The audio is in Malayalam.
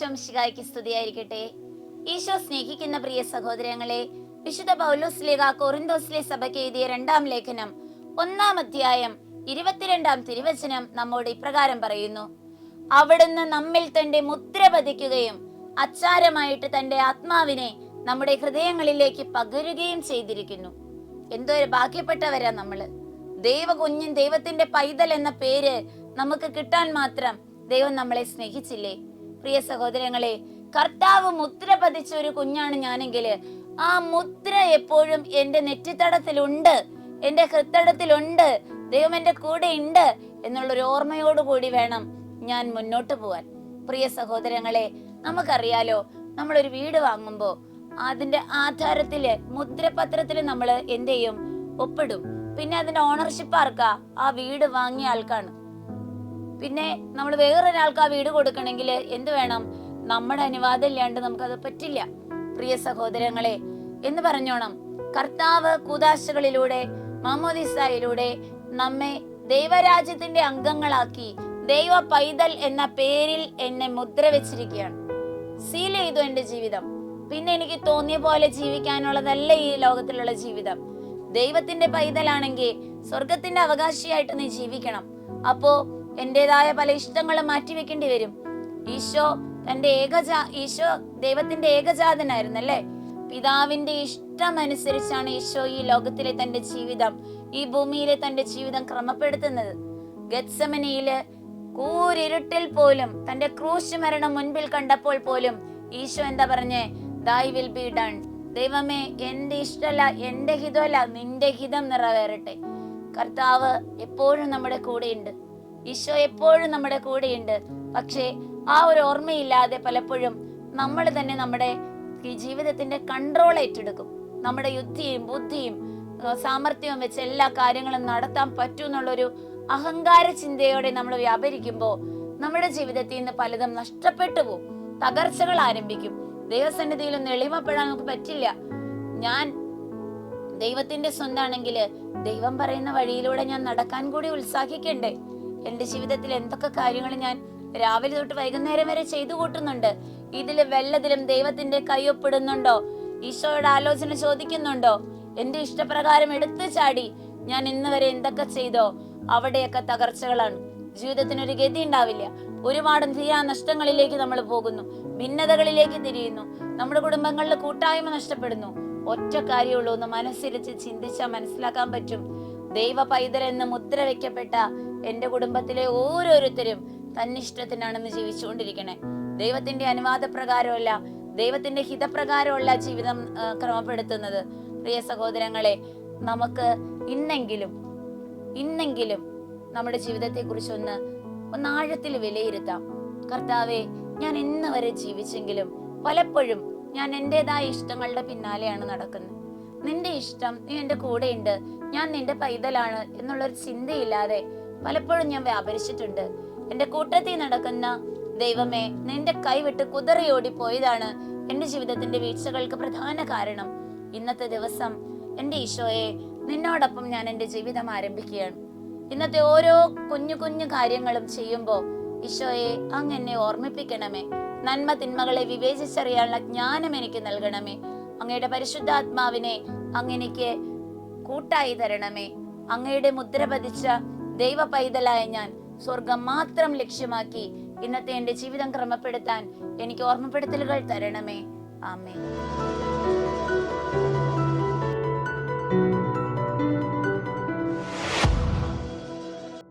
ഈശോ ശികായ്ക്ക് സ്തുതിയായിരിക്കട്ടെ. ഈശോ സ്നേഹിക്കുന്ന പ്രിയ സഹോദരങ്ങളെ വിശുദ്ധ പൗലോസ്ലേഖ കൊറിന്തോസിലെ സഭയ്ക്ക് എഴുതിയ രണ്ടാം ലേഖനം ഒന്നാം അധ്യായം ഇരുപത്തിരണ്ടാം തിരുവചനം നമ്മോട് ഇപ്രകാരം പറയുന്നു. അവിടുന്ന് നമ്മിൽ തന്റെ മുദ്ര പതിക്കുകയും അച്ചാരമായിട്ട് തന്റെ ആത്മാവിനെ നമ്മുടെ ഹൃദയങ്ങളിലേക്ക് പകരുകയും ചെയ്തിരിക്കുന്നു. എന്തോ ഒരു ഭാഗ്യപ്പെട്ടവരാ നമ്മൾ. ദൈവ കുഞ്ഞൻ ദൈവത്തിന്റെ പൈതൽ എന്ന പേര് നമുക്ക് കിട്ടാൻ മാത്രം ദൈവം നമ്മളെ സ്നേഹിച്ചില്ലേ? പ്രിയ സഹോദരങ്ങളെ കർത്താവ് മുദ്ര പതിച്ച ഒരു കുഞ്ഞാണ് ഞാനെങ്കിൽ ആ മുദ്ര എപ്പോഴും എന്റെ നെറ്റിത്തടത്തിലുണ്ട് എന്റെ ഹൃത്തടത്തിലുണ്ട് ദൈവം എന്റെ കൂടെ ഉണ്ട് എന്നുള്ളൊരു ഓർമ്മയോടുകൂടി വേണം ഞാൻ മുന്നോട്ട് പോവാൻ. പ്രിയ സഹോദരങ്ങളെ നമുക്കറിയാലോ നമ്മളൊരു വീട് വാങ്ങുമ്പോ അതിന്റെ ആധാരത്തിൽ മുദ്രപത്രത്തിൽ നമ്മൾ എന്ത് ചെയ്യും ഒപ്പിടും. പിന്നെ അതിന്റെ ഓണർഷിപ്പ് ആർക്കാ? ആ വീട് വാങ്ങിയ ആൾക്കാണ്. പിന്നെ നമ്മൾ വേറൊരാൾക്ക് ആ വീട് കൊടുക്കണമെങ്കിൽ എന്ത് വേണം? നമ്മുടെ അനുവാദം ഇല്ലാണ്ട് നമുക്കത് പറ്റില്ല. പ്രിയ സഹോദരങ്ങളെ എന്ന് പറഞ്ഞോണം. കർത്താവ് കൂതാശകളിലൂടെ മാമോദിസായിലൂടെ നമ്മെ ദൈവരാജ്യത്തിന്റെ അംഗങ്ങളാക്കി ദൈവ പൈതൽ എന്ന പേരിൽ എന്നെ മുദ്ര വെച്ചിരിക്കുകയാണ്. സീൽ ചെയ്തു എന്റെ ജീവിതം. പിന്നെ എനിക്ക് തോന്നിയ പോലെ ജീവിക്കാനുള്ളതല്ല ഈ ലോകത്തിലുള്ള ജീവിതം. ദൈവത്തിന്റെ പൈതലാണെങ്കിൽ സ്വർഗത്തിന്റെ അവകാശിയായിട്ട് നീ ജീവിക്കണം. അപ്പോ എന്റേതായ പല ഇഷ്ടങ്ങളും മാറ്റിവെക്കേണ്ടി വരും. ഈശോ തന്റെ ഏകജാ ഈശോ ദൈവത്തിന്റെ ഏകജാതനായിരുന്നു അല്ലേ പിതാവിന്റെ ഇഷ്ടം അനുസരിച്ചാണ് ഈശോ ഈ ലോകത്തിലെ തന്റെ ജീവിതം ഈ ഭൂമിയിലെ തന്റെ ജീവിതം ക്രമപ്പെടുത്തുന്നത്. ഗത്സമനിയിൽ കൂരിരുട്ടിൽ പോലും തന്റെ ക്രൂശ് മരണം മുൻപിൽ കണ്ടപ്പോൾ പോലും ഈശോ എന്താ പറഞ്ഞേ? ദൈ വിൽ ബി ഡൺ ദൈവമേ എന്റെ ഇഷ്ടമല്ല എന്റെ ഹിതമല്ല നിന്റെ ഹിതം നിറവേറട്ടെ. കർത്താവ് എപ്പോഴും നമ്മുടെ കൂടെയുണ്ട്. ഈശോ എപ്പോഴും നമ്മുടെ കൂടെയുണ്ട്. പക്ഷേ ആ ഒരു ഓർമ്മയില്ലാതെ പലപ്പോഴും നമ്മൾ തന്നെ നമ്മുടെ ഈ ജീവിതത്തിന്റെ കൺട്രോൾ ഏറ്റെടുക്കും. നമ്മുടെ യുദ്ധിയും ബുദ്ധിയും സാമർഥ്യവും വെച്ച് എല്ലാ കാര്യങ്ങളും നടത്താൻ പറ്റൂ എന്നുള്ളൊരു അഹങ്കാര ചിന്തയോടെ നമ്മൾ വ്യാപരിക്കുമ്പോൾ നമ്മുടെ ജീവിതത്തിൽ നിന്ന് പലതും നഷ്ടപ്പെട്ടു പോകും. തകർച്ചകൾ ആരംഭിക്കും. ദൈവസന്നിധിയിൽ ഒന്ന് എളിമപ്പെടാൻ നമുക്ക് പറ്റില്ല. ഞാൻ ദൈവത്തിന്റെ സ്വന്താണെങ്കിൽ ദൈവം പറയുന്ന വഴിയിലൂടെ ഞാൻ നടക്കാൻ കൂടി ഉത്സാഹിക്കണ്ടേ? എന്റെ ജീവിതത്തിൽ എന്തൊക്കെ കാര്യങ്ങൾ ഞാൻ രാവിലെ തൊട്ട് വൈകുന്നേരം വരെ ചെയ്തു കൂട്ടുന്നുണ്ട്? ഇതിൽ വല്ലതിലും ദൈവത്തിന്റെ കൈയൊപ്പിടുന്നുണ്ടോ ഈശോയുടെ ആലോചന ചോദിക്കുന്നുണ്ടോ? എന്റെ ഇഷ്ടപ്രകാരം എടുത്തു ചാടി ഞാൻ ഇന്ന് വരെ എന്തൊക്കെ ചെയ്തോ അവിടെയൊക്കെ തകർച്ചകളാണ്. ജീവിതത്തിന് ഒരു ഗതി ഉണ്ടാവില്ല. ഒരുപാട് നഷ്ടങ്ങളിലേക്ക് നമ്മൾ പോകുന്നു. ഭിന്നതകളിലേക്ക് തിരിയുന്നു. നമ്മുടെ കുടുംബങ്ങളിൽ കൂട്ടായ്മ നഷ്ടപ്പെടുന്നു. ഒറ്റ കാര്യമുള്ളൂ ഒന്ന് മനസ്സിരിച്ച് ചിന്തിച്ചാൽ മനസ്സിലാക്കാൻ പറ്റും. ദൈവ പൈതൽ എന്ന് മുദ്ര വെക്കപ്പെട്ട എന്റെ കുടുംബത്തിലെ ഓരോരുത്തരും തന്നിഷ്ടത്തിനാണെന്ന് ജീവിച്ചുകൊണ്ടിരിക്കണേ. ദൈവത്തിന്റെ അനുവാദ പ്രകാരമല്ല ദൈവത്തിന്റെ ഹിതപ്രകാരമല്ല ജീവിതം ക്രമപ്പെടുത്തുന്നത്. പ്രിയ സഹോദരങ്ങളെ നമുക്ക് ഇന്നെങ്കിലും ഇന്നെങ്കിലും നമ്മുടെ ജീവിതത്തെ കുറിച്ചൊന്ന് ഒന്ന് ആഴത്തിൽ വിലയിരുത്താം. കർത്താവെ ഞാൻ ഇന്ന് വരെ ജീവിച്ചെങ്കിലും പലപ്പോഴും ഞാൻ എന്റെതായ ഇഷ്ടങ്ങളുടെ പിന്നാലെയാണ് നടക്കുന്നത്. നിന്റെ ഇഷ്ടം നീ എന്റെ കൂടെയുണ്ട്. ഞാൻ നിന്റെ പൈതലാണ് എന്നുള്ളൊരു ചിന്തയില്ലാതെ പലപ്പോഴും ഞാൻ വ്യാപരിച്ചിട്ടുണ്ട്. എന്റെ കൂട്ടത്തിൽ നടക്കുന്ന ദൈവമേ നിന്റെ കൈവിട്ട് കുതിറയോടി പോയതാണ് എന്റെ ജീവിതത്തിന്റെ വീഴ്ചകൾക്ക് പ്രധാന കാരണം. ഇന്നത്തെ ദിവസം എന്റെ ഈശോയെ നിന്നോടൊപ്പം ഞാൻ എന്റെ ജീവിതം ആരംഭിക്കുകയാണ്. ഇന്നത്തെ ഓരോ കുഞ്ഞു കുഞ്ഞു കാര്യങ്ങളും ചെയ്യുമ്പോൾ ഈശോയെ അങ്ങ് എന്നെ ഓർമ്മിപ്പിക്കണമേ. നന്മ തിന്മകളെ വിവേചിച്ചറിയാനുള്ള ജ്ഞാനം എനിക്ക് നൽകണമേ. അങ്ങയുടെ പരിശുദ്ധാത്മാവിനെ അങ്ങെനിക്ക് കൂട്ടായി തരണമേ. അങ്ങയുടെ മുദ്ര പതിച്ച ദൈവ പൈതലായ ഞാൻ സ്വർഗം മാത്രം ലക്ഷ്യമാക്കി ഇന്നത്തെ എന്റെ ജീവിതം ക്രമപ്പെടുത്താൻ എനിക്ക് ഓർമ്മപ്പെടുത്തലുകൾ തരണമേ. ആമേ